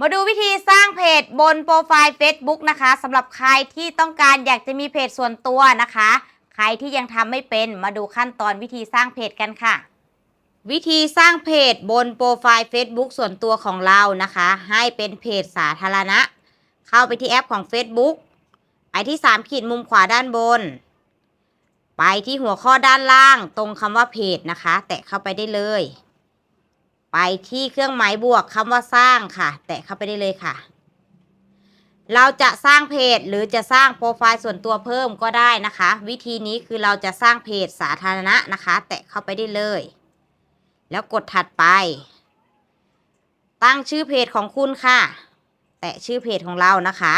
มาดูวิธีสร้างเพจบนโปรไฟล์ Facebook นะคะสำหรับใครที่ต้องการอยากจะมีเพจส่วนตัวนะคะ ใครที่ยังทำไม่เป็นมาดูขั้นตอนวิธีสร้างเพจกันค่ะ วิธีสร้างเพจบนโปรไฟล์ Facebook ส่วนตัวของเรานะคะ ให้เป็นเพจสาธารณะ เข้าไปที่แอปของ Facebook ไปที่3ขีดมุมขวาด้านบน ไปที่หัวข้อด้านล่างตรงคำว่าเพจนะคะ แตะเข้าไปได้เลย ไปที่เครื่องหมายบวกคำว่าสร้างค่ะ แตะเข้าไปได้เลยค่ะ เราจะสร้างเพจหรือจะสร้างโปรไฟล์ส่วนตัวเพิ่มก็ได้นะคะ วิธีนี้คือเราจะสร้างเพจสาธารณะนะคะ แตะเข้าไปได้เลย แล้วกดถัดไป ตั้งชื่อเพจของคุณค่ะ แตะชื่อเพจของเรานะคะ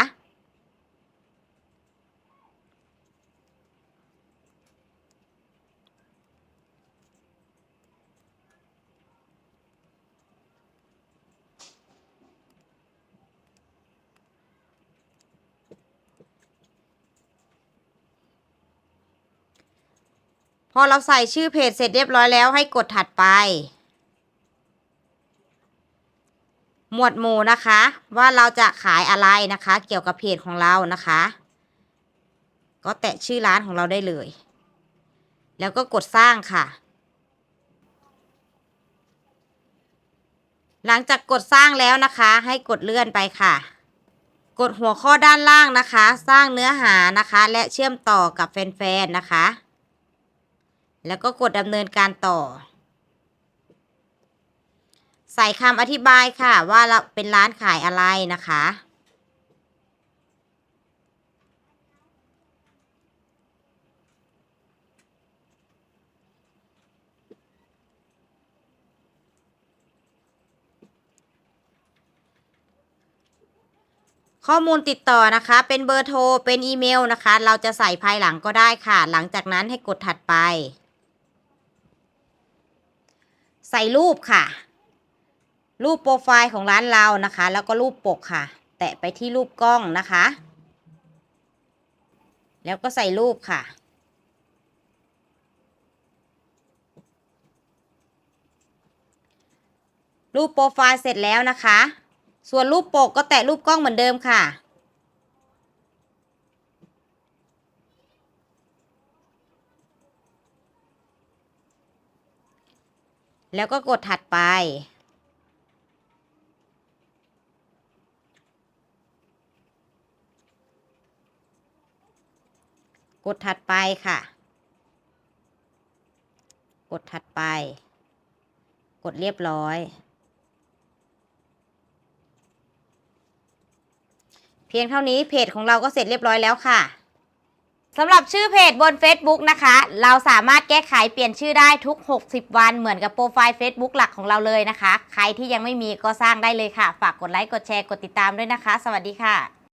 พ อเราใส่ชื่อเพจเสร็จเรียบร้อยแล้วให้กดถัดไป หมวดหมู่นะคะ ว่าเราจะขายอะไรนะคะ เกี่ยวกับเพจของเรานะคะ ก็แตะชื่อร้านของเราได้เลย แล้วก็กดสร้างค่ะ หลังจากกดสร้างแล้วนะคะ ให้กดเลื่อนไปค่ะกดหัวข้อด้านล่างนะคะ สร้างเนื้อหานะคะ และเชื่อมต่อกับแฟนๆนะคะ แล้วก็กดดำเนินการต่อ ใส่คำอธิบายค่ะว่าเราเป็นร้านขายอะไรนะคะ ข้อมูลติดต่อนะคะ เป็นเบอร์โทร เป็นอีเมลนะคะ เราจะใส่ภายหลังก็ได้ค่ะ หลังจากนั้นให้กดถัดไป ใส่รูปค่ะ รูปโปรไฟล์ของร้านเรานะคะ แล้วก็รูปปกค่ะ แตะไปที่รูปกล้องนะคะ แล้วก็ใส่รูปค่ะ รูปโปรไฟล์เสร็จแล้วนะคะ ส่วนรูปปกก็แตะรูปกล้องเหมือนเดิมค่ะ แล้วก็กดถัดไป กดถัดไปค่ะ กดถัดไป กดเรียบร้อย เพียงเท่านี้เพจของเราก็เสร็จเรียบร้อยแล้วค่ะ สำหรับชื่อเพจบน Facebook นะคะ เราสามารถแก้ไขเปลี่ยนชื่อได้ทุก 60 วันเหมือนกับโปรไฟล์ Facebook หลักของเราเลยนะคะ ใครที่ยังไม่มีก็สร้างได้เลยค่ะ ฝากกดไลค์ กดแชร์ กดติดตามด้วยนะคะ สวัสดีค่ะ